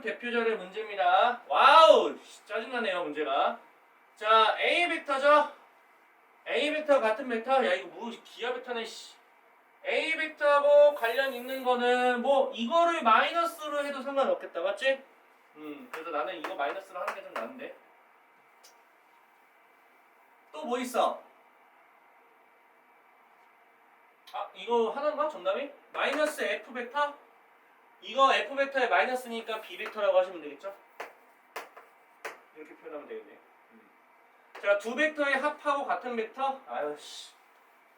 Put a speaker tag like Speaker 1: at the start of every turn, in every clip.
Speaker 1: 쭉 대표절의 문제입니다. 와우! 씨, 짜증나네요, 문제가. 자, A 벡터죠? A 벡터 같은 벡터? 야, 이거 뭐, 기아 벡터네, 씨. A 벡터하고 관련 있는 거는 뭐, 이거를 마이너스로 해도 상관없겠다, 맞지? 음, 그래서 나는 이거 마이너스로 하는 게 좀 나은데. 또 뭐 있어? 아, 이거 하나인가? 정답이? 마이너스 F 벡터? 이거 F 벡터의 마이너스니까 B 벡터라고 하시면 되겠죠? 이렇게 표현하면 되겠네. 음. 자, 두 벡터의 합하고 같은 벡터? 아유, 씨.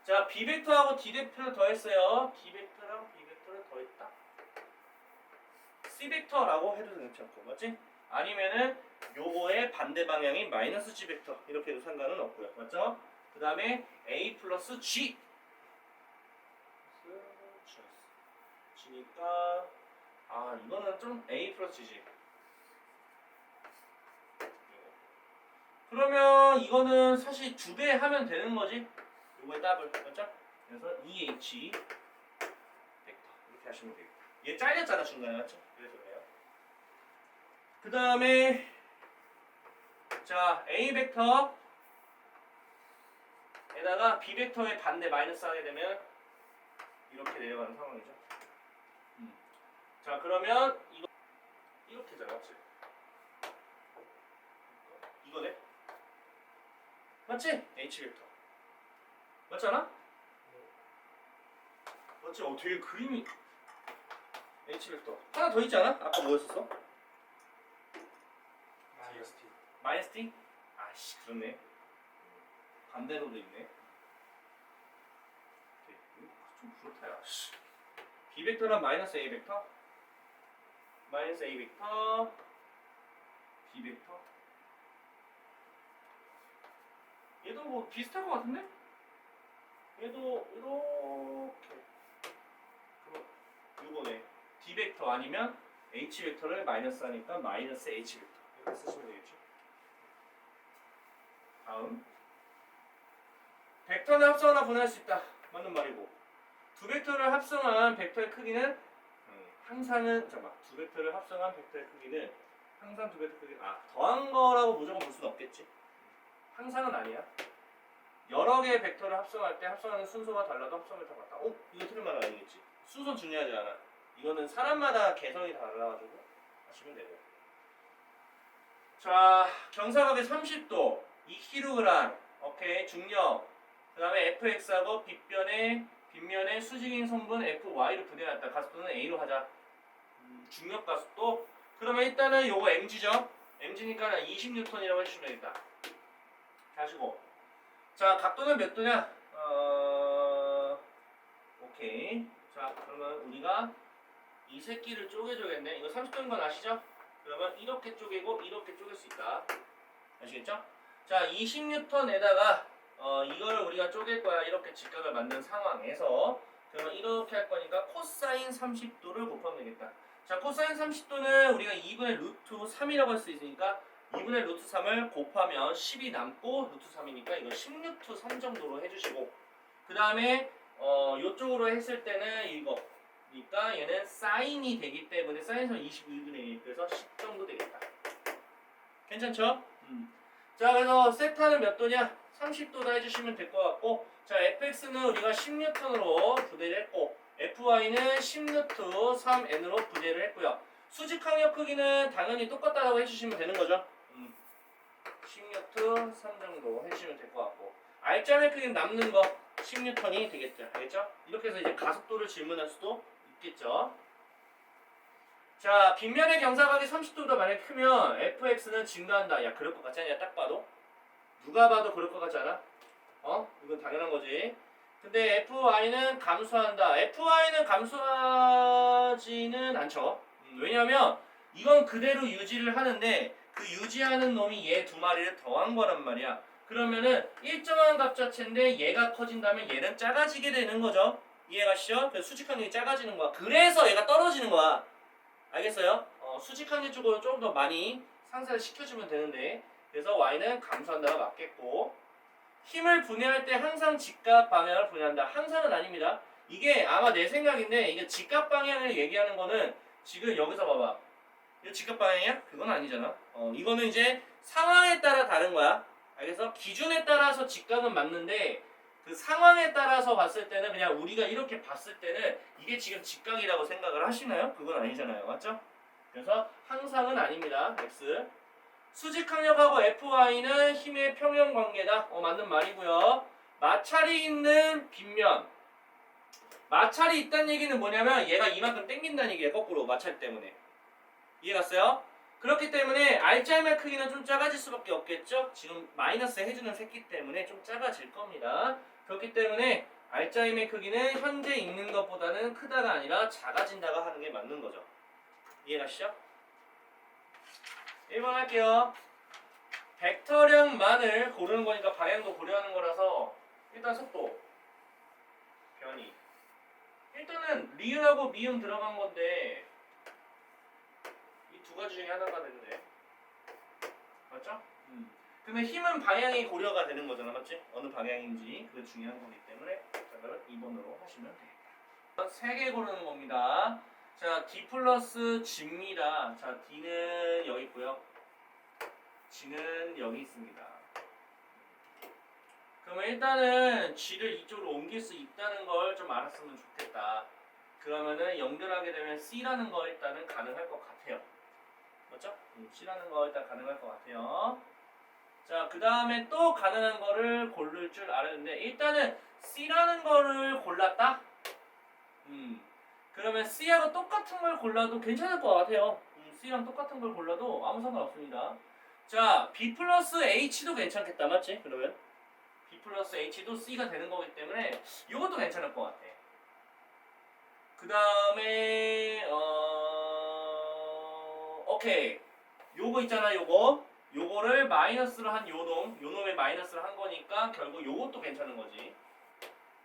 Speaker 1: 자, B 벡터하고 D 벡터를 더했어요. D 벡터랑 B 벡터를 더했다. C 벡터라고 해도 괜찮고, 맞지? 아니면은 요거의 반대 방향인 마이너스 G 벡터 이렇게 해도 상관은 없고요, 맞죠? 그 다음에 A 플러스 G G니까 아 이거는 좀 A 플러스 G지 그러면 이거는 사실 두 배 하면 되는 거지 요거의 답을 맞죠? 그래서 EH 벡터 이렇게 하시면 되겠다 얘 잘렸잖아 중간에 맞죠? 그래서 그래요 그 다음에 자 A 벡터 에다가 B 벡터의 반대 마이너스 하게 되면 이렇게 내려가는 상황이죠. 음. 자 그러면 이거 이렇게잖아, 맞지? 이거네. 맞지? H 벡터. 맞지 않아? 맞지? 어 되게 그림이 H 벡터. 하나 더 있지 않아? 아까 뭐였었어?
Speaker 2: 마이너스 T.
Speaker 1: 마이너스 T? 아씨 그렇네. 반대로도 있네. 이거 좀 그렇다 야. 씨. B 벡터랑 마이너스 A 벡터? 마이너스 A 벡터 B 벡터. 얘도 뭐 비슷할 것 같은데? 얘도 이렇게. 그럼 요거네 D 벡터 아니면 H 벡터를 마이너스 하니까 마이너스 H 벡터. 이렇게 쓰시면 되겠죠? 다음. 벡터는 합성하나 분해할 수 있다. 맞는 말이고. 두 벡터를 합성한 벡터의 크기는 음, 항상은 잠깐만 두 벡터를 합성한 벡터의 크기는 항상 두 벡터 크기 아 더한 거라고 무조건 볼 수는 없겠지? 항상은 아니야. 여러 개의 벡터를 합성할 때 합성하는 순서가 달라도 합성을 다 같다. 어? 이거 틀린 말은 아니겠지? 순서 중요하지 않아. 이거는 사람마다 개성이 달라가지고 하시면 되고. 자 경사각의 30도 2kg 오케이 중력 그 다음에 fx하고 빗변의 빗면의 수직인 성분 fy를 분해했다. 가속도는 a로 하자. 음, 중력 가속도. 그러면 일단은 요거 mg죠? Mg니까 20N이라고 해주시면 되겠다. 하시고. 자 각도는 몇 도냐? 어 오케이. 자 그러면 우리가 이 새끼를 쪼개줘야겠네. 이거 30도인 건 아시죠? 그러면 이렇게 쪼개고 이렇게 쪼갤 수 있다. 아시겠죠? 자 20N에다가 어, 이걸 우리가 쪼갤 거야 이렇게 직각을 만든 상황에서 그러면 이렇게 할 거니까 코사인 30도를 곱하면 되겠다 자 코사인 30도는 우리가 2분의 루트 3이라고 할 수 있으니까 2분의 루트 3을 곱하면 10이 남고 루트 3이니까 이거 10루트 3 정도로 해주시고 그 다음에 어, 요쪽으로 했을 때는 이거 그러니까 얘는 사인이 되기 때문에 사인선 22분의 1 그래서 10 정도 되겠다 괜찮죠? 음. 자 그래서 세타는 몇 도냐? 30도다 해주시면 될 것 같고 자 fx는 우리가 10N으로 부대를 했고 fy는 10루트 3n으로 부대를 했고요. 수직항력 크기는 당연히 똑같다고 해주시면 되는 거죠? 음. 10루트 3 정도 해주시면 될 것 같고 알짜의 크기는 남는 거 10N이 되겠죠? 알겠죠? 이렇게 해서 이제 가속도를 질문할 수도 있겠죠? 자 빗면의 경사각이 30도보다 만약에 크면 fx는 증가한다. 야 그럴 것 같지 않냐? 딱 봐도 누가 봐도 그럴 것 같지 않아? 어? 이건 당연한 거지. 근데 FY는 감소한다. FY는 감소하지는 않죠. 음, 왜냐면 이건 그대로 유지를 하는데 그 유지하는 놈이 얘 두 마리를 더한 거란 말이야. 그러면은 일정한 값 자체인데 얘가 커진다면 얘는 작아지게 되는 거죠. 이해가시죠? 그래서 수직항력이 작아지는 거야. 그래서 얘가 떨어지는 거야. 알겠어요? 어, 수직항력 쪽으로 좀더 많이 상쇄를 시켜주면 되는데 그래서 y는 감소한다가 맞겠고 힘을 분해할 때 항상 직각 방향을 분해한다. 항상은 아닙니다. 이게 아마 내 생각인데 이게 직각 방향을 얘기하는 거는 지금 여기서 봐봐. 이거 직각 방향이야? 그건 아니잖아. 어, 이거는 이제 상황에 따라 다른 거야. 알겠어? 기준에 따라서 직각은 맞는데 그 상황에 따라서 봤을 때는 그냥 우리가 이렇게 봤을 때는 이게 지금 직각이라고 생각을 하시나요? 그건 아니잖아요. 맞죠? 그래서 항상은 아닙니다. x 수직 항력하고 fy는 힘의 평형 관계다. 어, 맞는 말이고요. 마찰이 있는 빗면 마찰이 있다는 얘기는 뭐냐면 얘가 이만큼 땡긴다는 얘기예요. 거꾸로 마찰 때문에. 이해 갔어요? 그렇기 때문에 알짜의 크기는 좀 작아질 수밖에 없겠죠? 지금 마이너스 해주는 새끼 때문에 좀 작아질 겁니다. 그렇기 때문에 알짜임의 크기는 현재 있는 것보다는 크다가 아니라 작아진다고 하는 게 맞는 거죠. 이해가시죠? 1번 할게요. 벡터량만을 고르는 거니까 방향도 고려하는 거라서 일단 속도 변이 일단은 리을하고 미음 들어간 건데 이 두 가지 중에 하나가 되는데 맞죠? 음. 그러면 힘은 방향이 고려가 되는 거잖아 맞지? 어느 방향인지 그게 중요한 거기 때문에 자 그러면 2번으로 하시면 되겠다 세 개 고르는 겁니다 자 D 플러스 G입니다 자 D는 여기 있고요 G는 여기 있습니다 그러면 일단은 G를 이쪽으로 옮길 수 있다는 걸 좀 알았으면 좋겠다 그러면은 연결하게 되면 C라는 거 일단은 가능할 것 같아요 맞죠? 음, C라는 거 일단 가능할 것 같아요. 자, 그 다음에 또 가능한 거를 고를 줄 알았는데 일단은 C라는 거를 골랐다. 음, 그러면 C하고 똑같은 걸 골라도 괜찮을 것 같아요. 음, C랑 똑같은 걸 골라도 아무 상관 없습니다. 자, B 플러스 H도 괜찮겠다, 맞지? 그러면 B 플러스 H도 C가 되는 거기 때문에 이것도 괜찮을 것 같아. 그 다음에 어 오케이 요거 있잖아 요거 요거를 마이너스로 한 요놈 요놈의 마이너스를 한 거니까 결국 요것도 괜찮은 거지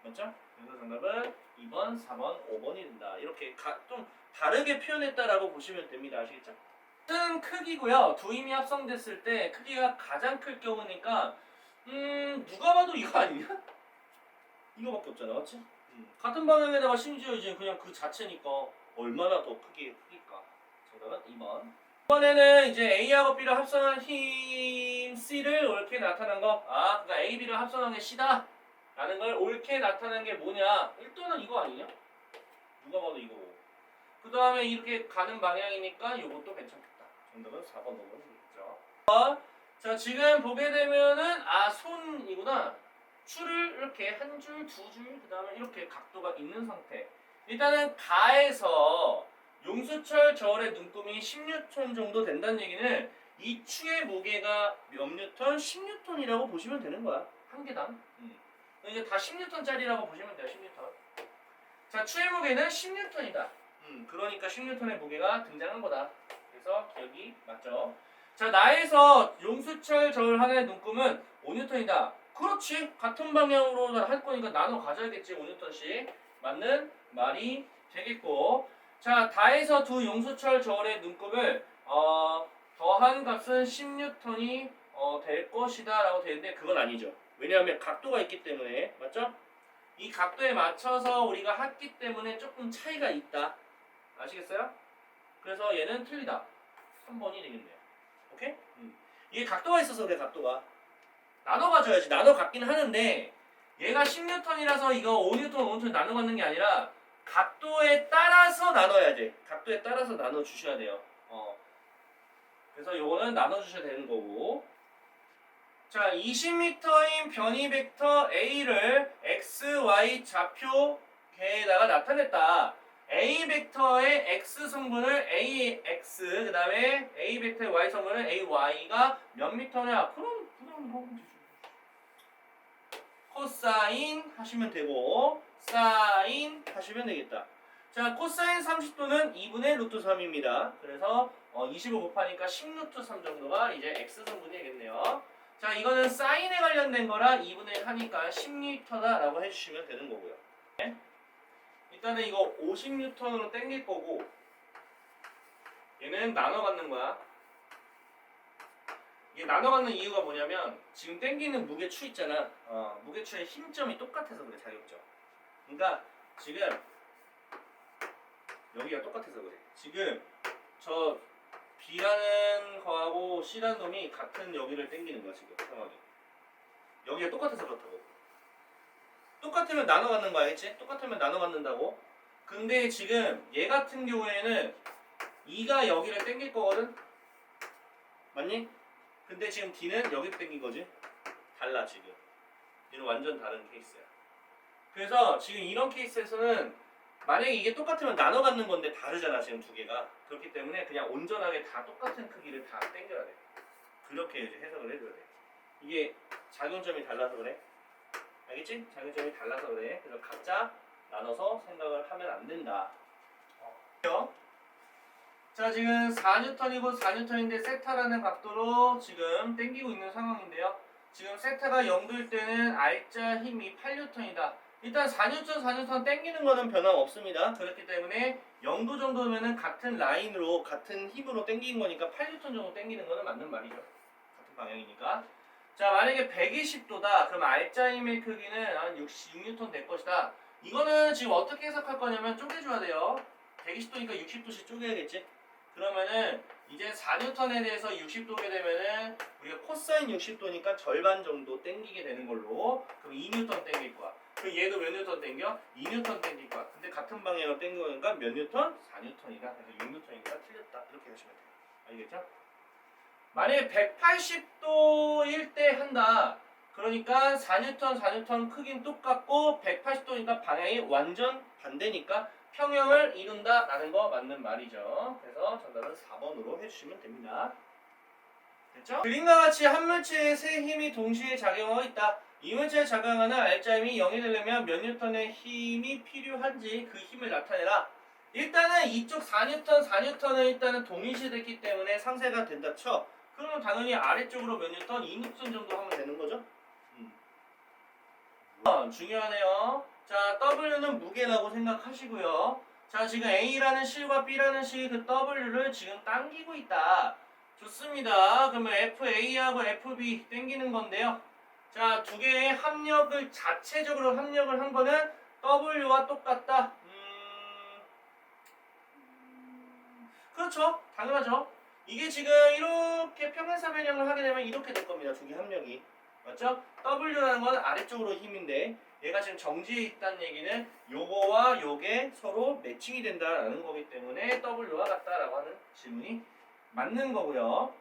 Speaker 1: 맞죠? 그래서 정답은 2번, 4번, 5번이 된다 이렇게 가, 좀 다르게 표현했다라고 보시면 됩니다 아시겠죠? 큰 크기고요 두 힘이 합성됐을 때 크기가 가장 클 경우니까 음 누가 봐도 이거 아니냐? 이거밖에 없잖아 맞지? 음, 같은 방향에다가 심지어 이제 그냥 그 자체니까 얼마나 더 크게 크기까 정답은 2번 이번에는 이제 A하고 B를 합성한 힘 C를 옳게 나타난 거. 아, 그러니까 A, B를 합성한 게 C다. 라는 걸 옳게 나타낸 게 뭐냐? 일단은 이거 아니냐? 누가 봐도 이거고. 그 다음에 이렇게 가는 방향이니까 이것도 괜찮겠다. 정답은 4번 넘어가겠죠. 어, 자, 지금 보게 되면은 아, 손이구나. 줄을 이렇게 한 줄, 두 줄, 그 다음에 이렇게 각도가 있는 상태. 일단은 가에서 용수철 저울의 눈금이 10뉴턴 정도 된다는 얘기는 이 추의 무게가 몇 뉴턴? 10뉴턴이라고 보시면 되는 거야. 한 개당. 음. 이제 다 10뉴턴짜리라고 보시면 돼요. 10뉴턴. 자, 추의 무게는 10뉴턴이다. 음, 그러니까 10뉴턴의 무게가 등장한 거다. 그래서 기억이 맞죠? 자, 나에서 용수철 저울 하나의 눈금은 5뉴턴이다. 그렇지. 같은 방향으로 할 거니까 나눠 가져야겠지. 5뉴턴씩. 맞는 말이 되겠고. 자, 다에서 두 용수철 저울의 눈금을 어, 더한 값은 10뉴턴이 어, 될 것이다 라고 되는데 그건 아니죠. 왜냐하면 각도가 있기 때문에 맞죠? 이 각도에 맞춰서 우리가 했기 때문에 조금 차이가 있다. 아시겠어요? 그래서 얘는 틀리다. 3번이 되겠네요. 오케이? 음. 이게 각도가 있어서 그래 각도가. 나눠 가져야지. 나눠 갖긴 하는데 얘가 10뉴턴이라서 이거 5뉴턴, 5뉴턴 나눠 갖는 게 아니라 각도에 따라서 나눠야 돼. 각도에 따라서 나눠 주셔야 돼요. 어. 그래서 요거는 나눠 주셔야 되는 거고. 자, 20m인 변이 벡터 A를 x, y 좌표계에다가 나타냈다. A 벡터의 x 성분을 AX, 그 다음에 A 벡터의 y 성분을 AY가 몇 미터냐? 그럼 그냥 뭐. 코사인 하시면 되고 사인 하시면 되겠다. 자, 코사인 30도는 2분의 루트 3입니다. 그래서 어, 20을 곱하니까 10루트 3 정도가 이제 x 성분이 되겠네요. 자, 이거는 사인에 관련된 거라 2분의 1 하니까 10N다라고 해주시면 되는 거고요. 네? 일단은 이거 50N으로 땡길 거고 얘는 나눠 갖는 거야. 이게 나눠 갖는 이유가 뭐냐면 지금 땡기는 무게추 있잖아. 어, 무게추의 힘점이 똑같아서 그래 자격점. 그러니까 지금 여기가 똑같아서 그래. 지금 저 C라는 놈이 같은 여기를 땡기는 거야 지금 상황이. 여기가 똑같아서 그렇다고. 똑같으면 나눠 갖는 거 알겠지? 똑같으면 나눠 갖는다고. 근데 지금 얘 같은 경우에는 2가 여기를 땡길 거거든? 맞니? 근데 지금 D는 여기 땡긴 거지? 달라 지금. 얘는 완전 다른 케이스야. 그래서 지금 이런 케이스에서는 만약에 이게 똑같으면 나눠 갖는 건데 다르잖아 지금 두 개가. 그렇기 때문에 그냥 온전하게 다 똑같은 크기를 다 땡겨야 돼. 그렇게 이제 해석을 해줘야 돼. 이게 작용점이 달라서 그래. 알겠지? 작용점이 달라서 그래. 그래서 각자 나눠서 생각을 하면 안 된다. 어. 자 지금 4N이고 4N인데 세타라는 각도로 지금 땡기고 있는 상황인데요. 지금 세타가 0도일 때는 R자 힘이 8N이다. 일단 4N, 4N 땡기는 거는 변함없습니다. 그렇기 때문에 0도 정도면은 같은 라인으로 같은 힘으로 땡기는 거니까 8N 정도 땡기는 거는 맞는 말이죠. 같은 방향이니까. 자 만약에 120도다. 그럼 힘의 크기는 한 60, 6N 될 것이다. 이거는 지금 어떻게 해석할 거냐면 쪼개줘야 돼요. 120도니까 60도씩 쪼개야겠지? 그러면은 이제 4N에 대해서 60도게 되면은 우리가 코사인 60도니까 절반 정도 땡기게 되는 걸로 그럼 2N 땡길 거야. 그럼 얘도 몇 뉴턴 땡겨? 2N 땡길 거야. 근데 같은 방향으로 땡기니까 몇 뉴턴? 4N이다. 그래서 6N이니까 틀렸다. 이렇게 하시면 돼요. 알겠죠? 만약에 180도일 때 한다. 그러니까 4N, 4N 크기는 똑같고 180도니까 방향이 완전 반대니까 평형을 이룬다 라는 거 맞는 말이죠. 그래서 정답은 4번으로 해주시면 됩니다. 그림과 같이 한 물체에 세 힘이 동시에 작용하고 있다. 이 물체에 작용하는 힘이 0이 되려면 몇 뉴턴의 힘이 필요한지 그 힘을 나타내라. 일단은 이쪽 4뉴턴, 4뉴턴은 일단은 동일시됐기 때문에 상세가 된다 쳐. 그러면 당연히 아래쪽으로 몇 뉴턴, 2뉴턴 정도 하면 되는 거죠. 음. 어, 중요하네요. 자, W는 무게라고 생각하시고요. 자, 지금 A라는 실과 B라는 실이 그 W를 지금 당기고 있다. 좋습니다. 그러면 FA하고 FB 당기는 건데요. 자, 두 개의 합력을 자체적으로 합력을 한 거는 W와 똑같다. 음, 그렇죠. 당연하죠. 이게 지금 이렇게 평행사 변형을 하게 되면 이렇게 될 겁니다. 두 개 합력이. 맞죠? W라는 건 아래쪽으로 힘인데 얘가 지금 정지해 있다는 얘기는 요거와 요게 서로 매칭이 된다라는 거기 때문에 W와 같다라고 하는 질문이 맞는 거고요.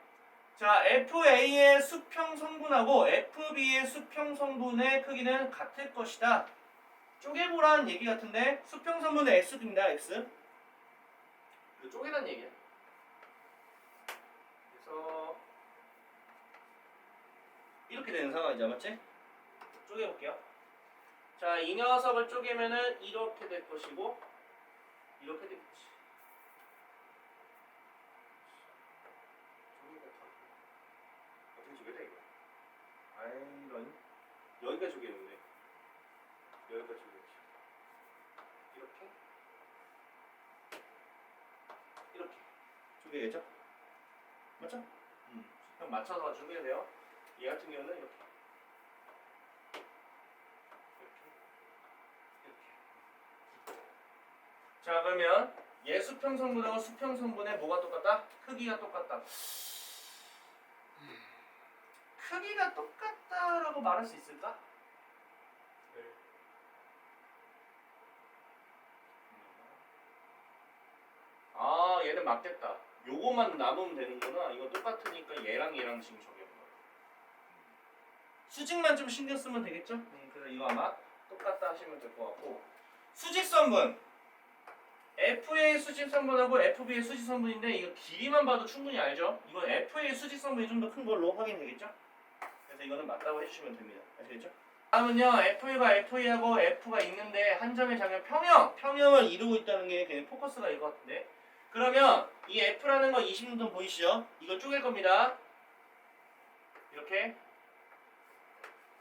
Speaker 1: 자, FA의 수평 성분하고 FB의 수평 성분의 크기는 같을 것이다. 쪼개보라는 얘기 같은데 수평 성분은 X입니다. X. 이거 쪼개라는 얘기야. 그래서 이렇게 되는 상황이죠, 맞지? 쪼개볼게요. 자, 이 녀석을 쪼개면은 이렇게 될 것이고 이렇게 되겠지. 쪼개가 더 어떻게 쪼개다 이거? 아이런 여기가 쪼개는데 여기가 쪼개지. 이렇게 이렇게 쪼개겠죠? 맞죠? 음. 그럼 맞춰서 쪼개야 돼요. 얘 같은 경우는 이렇게. 자 그러면 얘 수평 성분하고 수평 성분의 뭐가 똑같다? 크기가 똑같다. 크기가 똑같다라고 말할 수 있을까? 아 얘는 맞겠다. 요거만 남으면 되는구나. 이거 똑같으니까 얘랑 얘랑 지금 거야. 수직만 좀 신경 쓰면 되겠죠? 음, 그래서 이거 아마 똑같다 하시면 될 것 같고 수직 선분 FA의 수직 선분하고 FB의 수직 선분인데 이거 길이만 봐도 충분히 알죠? 이건 FA의 수직 선분이 좀 더 큰 걸로 확인되겠죠? 그래서 이거는 맞다고 해주시면 됩니다. 아시겠죠? 다음은요 FA가 FA하고 F가 있는데 한 점의 장면 평형 평형을 이루고 있다는 게 그냥 포커스가 이거 같은데 그러면 이 F라는 거 20뉴턴 보이시죠? 이거 쪼갤 겁니다. 이렇게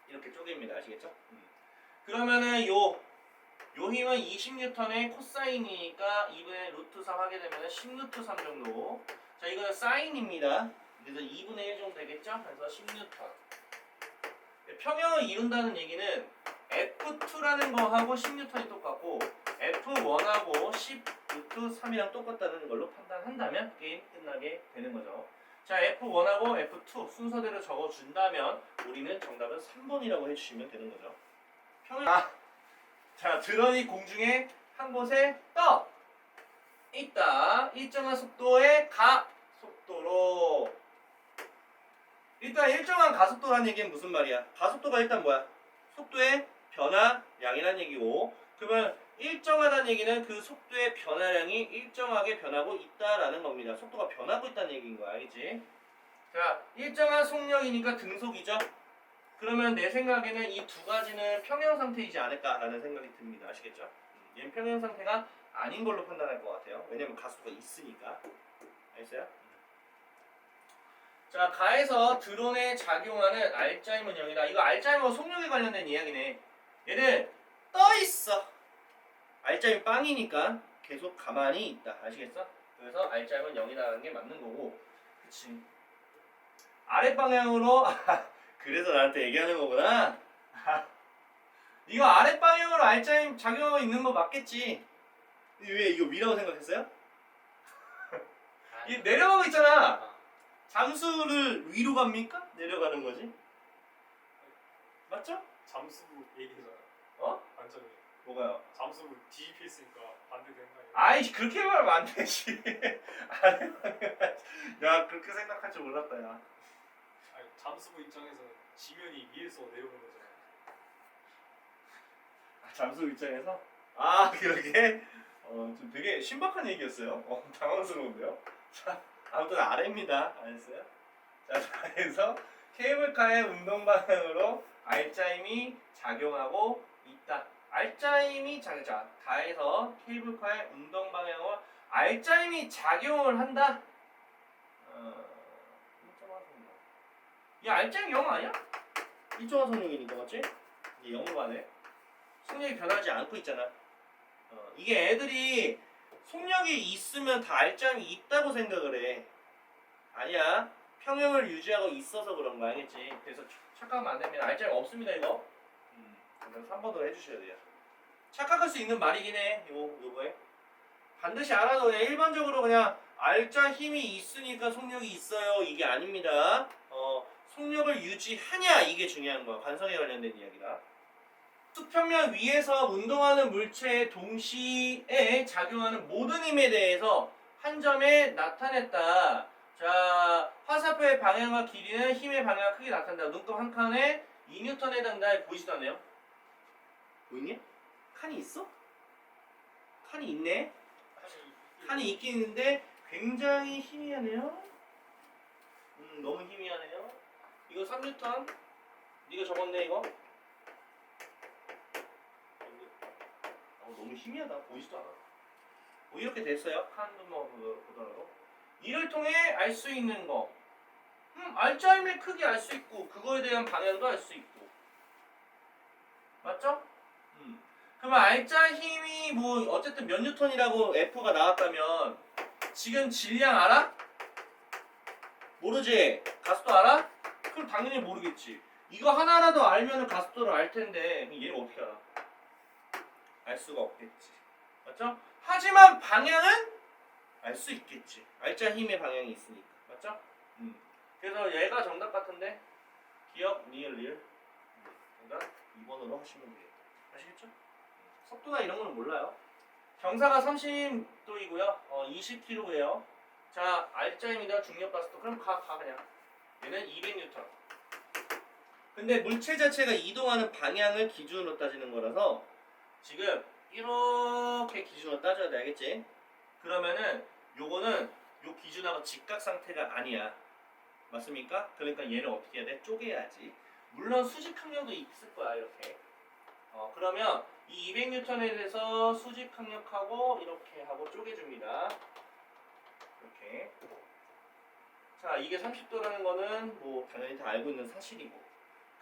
Speaker 1: 이렇게 쪼갭니다. 아시겠죠? 음. 그러면은 요, 요 힘은 20뉴턴의 코사인이니까 2분의 루트 3 하게 되면 10루트 3 정도. 자, 이거는 사인입니다. 그래서 2분의 1 정도 되겠죠? 그래서 10뉴턴. 평형을 이룬다는 얘기는 F2라는 거하고 10뉴턴이 똑같고 F1하고 10루트 3이랑 똑같다는 걸로 판단한다면 게임 끝나게 되는 거죠. 자, F1하고 F2 순서대로 적어준다면 우리는 정답은 3번이라고 해주시면 되는 거죠. 평행... 아, 자, 드론이 공중에 한 곳에 떠 있다. 일정한 속도의 가 속도로 일단 일정한 가속도라는 얘기는 무슨 말이야? 가속도가 일단 뭐야? 속도의 변화량이라는 얘기고 그러면 일정하다는 얘기는 그 속도의 변화량이 일정하게 변하고 있다라는 겁니다. 속도가 변하고 있다는 얘기인 거야, 알겠지? 자, 일정한 속력이니까 등속이죠. 그러면 내 생각에는 이 두 가지는 평형 상태이지 않을까라는 생각이 듭니다. 아시겠죠? 음, 얘는 평형 상태가 아닌 걸로 판단할 것 같아요. 왜냐면 가속도가 있으니까. 알겠어요? 자, 가에서 드론에 작용하는 알짜이머 0이다. 이거 알짜이머 속력에 관련된 이야기네. 얘는 떠 있어. 알짜이머 빵이니까 계속 가만히 있다. 아시겠어? 그래서 알짜이머 0이라는 게 맞는 거고. 그치. 아랫 방향으로 그래서 나한테 얘기하는 거구나. 이거 아랫 방향으로 알짜이머 작용하고 있는 거 맞겠지? 왜 이거 위라고 생각했어요? 이 내려가고 있잖아. 잠수를 위로 갑니까? 내려가는 거지? 맞죠?
Speaker 2: 잠수부 얘기잖아.
Speaker 1: 어?
Speaker 2: 완전히
Speaker 1: 뭐가요?
Speaker 2: 잠수부 뒤집혔으니까 반대되는 거 아니야?
Speaker 1: 아이 그렇게 말하면 안 되지. 야 그렇게 생각할 줄 몰랐다 야.
Speaker 2: 아니 잠수부 입장에서는 지면이 위에서 내려오는 거잖아.
Speaker 1: 아, 잠수 입장에서? 아 그러게? 어 좀 되게 신박한 얘기였어요. 어 당황스러운데요. 자 아무튼 아래입니다. 알았어요? 자 그래서 케이블카의 운동 방향으로 알짜임이 작용하고 있다. 알짜임이 작자 가에서 케이블카의 운동 방향으로 알짜임이 작용을 한다. 어. 이 알짜임 0 아니야? 일정화성력이니까 맞지? 이게 0으로 가네. 속력이 변하지 않고 있잖아. 어, 이게 애들이 속력이 있으면 다 알짜임이 있다고 생각을 해. 아니야. 평형을 유지하고 있어서 그런 거 알겠지? 그래서 착- 착각하면 안 됩니다. 알짜임 없습니다 이거. 음, 그럼 3번으로 해주셔야 돼요. 착각할 수 있는 말이긴 해. 요 요거에 반드시 그냥 일반적으로 그냥 알짜 힘이 있으니까 속력이 있어요. 이게 아닙니다. 어, 속력을 유지하냐 이게 중요한 거야. 관성에 관련된 이야기다. 수평면 위에서 운동하는 물체에 동시에 작용하는 모든 힘에 대해서 한 점에 나타냈다. 자, 화살표의 방향과 길이는 힘의 방향과 크게 나타난다. 눈금 한 칸에 2N에 해당다. 보이지도 않네요. 보이니? 칸이 있어? 칸이 있네. 칸이 있긴 있는데 굉장히 희미하네요. 음, 너무 희미하네요. 이거 3N. 네가 적었네 이거. 어, 너무 희미하다. 보이지도 않아. 뭐 이렇게 됐어요. 칸만 보더라도. 이를 통해 알 수 있는 거. 음, 알짜임의 크기 알 수 있고 그거에 대한 방향도 알 수 있고. 맞죠? 음. 그러면 알짜 힘이 뭐 어쨌든 몇 뉴턴이라고 F가 나왔다면 지금 질량 알아? 모르지? 가속도 알아? 그럼 당연히 모르겠지. 이거 하나라도 알면 가속도를 알 텐데 얘를 어떻게 알아? 알 수가 없겠지. 맞죠? 하지만 방향은 알 수 있겠지. 알짜 힘의 방향이 있으니까. 맞죠? 음. 그래서 얘가 정답 같은데 기억, 리을. 음. 정답 2번으로 하시면 되겠다. 아시겠죠? 속도나 이런 거는 몰라요. 경사가 30도이고요. 어, 20kg예요. 자, 알짜입니다. 중력 가속도. 그럼 가, 가 그냥. 얘는 200N. 근데 물체 자체가 이동하는 방향을 기준으로 따지는 거라서 지금 이렇게 기준으로 따져야 돼. 알겠지? 그러면은 요거는 요 기준하고 직각 상태가 아니야. 맞습니까? 그러니까 얘를 어떻게 해야 돼? 쪼개야지. 물론 수직 항력도 있을 거야, 이렇게. 어, 그러면 이 200N에 대해서 수직 항력하고 이렇게 하고 쪼개줍니다. 이렇게. 자, 이게 30도라는 거는 뭐 당연히 다 알고 있는 사실이고.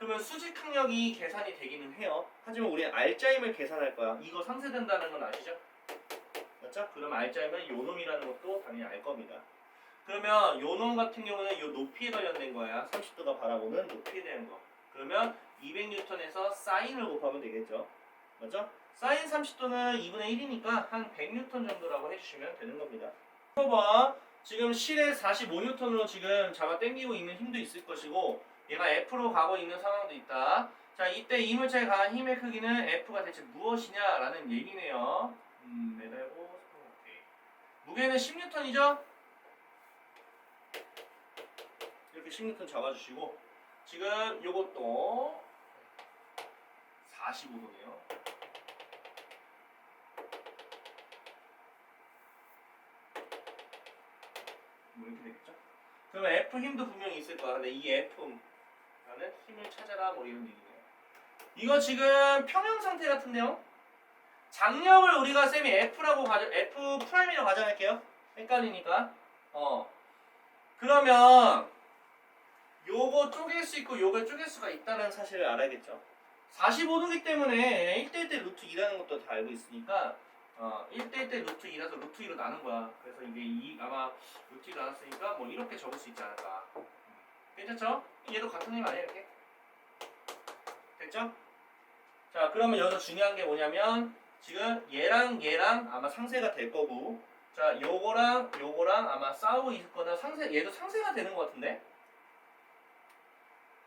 Speaker 1: 그러면 수직 항력이 계산이 되기는 해요. 하지만 우리는 알짜임을 계산할 거야. 이거 상쇄된다는 건 아시죠? 맞죠? 그럼 알짜임은 요놈이라는 것도 당연히 알 겁니다. 그러면 요놈 같은 경우는 요 높이에 관련된 거야. 30도가 바라보는 높이에 대한 거. 그러면 200N에서 사인을 곱하면 되겠죠. 맞죠? 사인 30도는 2분의 1이니까 한 100N 정도라고 해주시면 되는 겁니다. 봐봐. 지금 실에 45N으로 지금 잡아 당기고 있는 힘도 있을 것이고 얘가 F로 가고 있는 상황도 있다. 자, 이때 이물체에 가한 힘의 크기는 F가 대체 무엇이냐라는 얘기네요. 음, 매달고 오케이. 무게는 10N이죠? 이렇게 10N 잡아주시고 지금 요것도 45도네요. 뭐 이렇게 되겠죠? 그러면 F 힘도 분명히 있을 거야. 근데 이 F 라는 힘을 찾아라 뭐 이런 얘기네요. 이거 지금 평형 상태 같은데요? 장력을 우리가 쌤이 F라고 가져 F 프라임이라고 가정할게요. 헷갈리니까. 어. 그러면 요거 쪼갤 수 있고 요걸 쪼갤 수가 있다는 사실을 알아야겠죠. 45도기 때문에 1대1 대 루트 2라는 것도 다 알고 있으니까 어, 1대1 대 루트 2라서 루트 2로 나눈 거야. 그래서 이게 2 아마 루트 2 나눴으니까 뭐 이렇게 적을 수 있지 않을까. 음. 괜찮죠? 얘도 같은 힘 아니야 이렇게? 됐죠? 자 그러면 여기서 중요한 게 뭐냐면 지금 얘랑 얘랑 아마 상세가 될 거고 자 요거랑 요거랑 아마 싸우고 있을 거나 상세 얘도 상세가 되는 것 같은데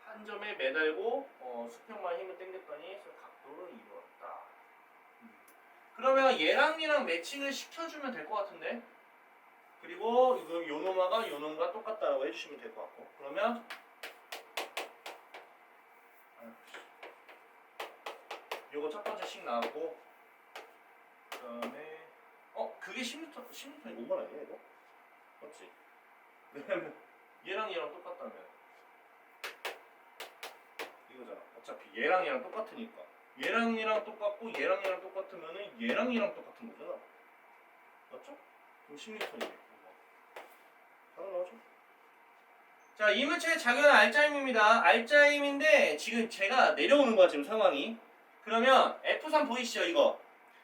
Speaker 1: 한 점에 매달고 어, 수평만 힘을 당겼더니 각도를 이루었다. 음. 그러면 얘랑 얘랑 매칭을 시켜주면 될 것 같은데 그리고 이거 요놈아가 요놈과 똑같다라고 해주시면 될 것 같고 그러면 씨. 요거 첫 번째 씩 나왔고 그 다음에 어 그게 10m 10m이 5만 아니야 이거? 맞지? 왜냐면 얘랑 얘랑 똑같다면 이거잖아 어차피 얘랑 얘랑 똑같으니까 얘랑 얘랑 똑같고 얘랑 얘랑 똑같으면은 얘랑 얘랑 똑같은 거잖아 맞죠? 그럼 16톤이네 당연하죠 자 이물체의 작용은 알짜임입니다. 알짜임인데 지금 제가 내려오는 거야 지금 상황이. 그러면 F3 보이시죠 이거?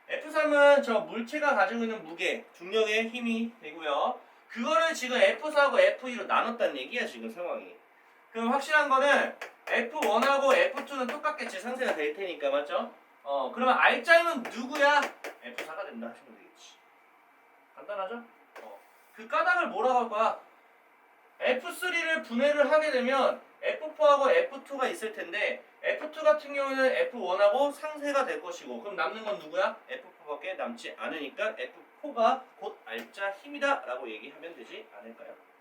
Speaker 1: F3은 저 물체가 가지고 있는 무게 중력의 힘이 되고요. 그거를 지금 F4하고 F2로 나눴다는 얘기야 지금 상황이. 그럼 확실한 거는 F1하고 F2는 똑같겠지 상세가 될 테니까 맞죠? 어 그러면 R자임은 누구야? F4가 된다 하시면 되겠지. 간단하죠? 어. 그 까닭을 뭐라고 할 거야? F3를 분해를 하게 되면 F4하고 F2가 있을 텐데 F2 같은 경우는 F1하고 상세가 될 것이고 그럼 남는 건 누구야? F4밖에 남지 않으니까 F4가 곧 알짜 힘이다 라고 얘기하면 되지 않을까요?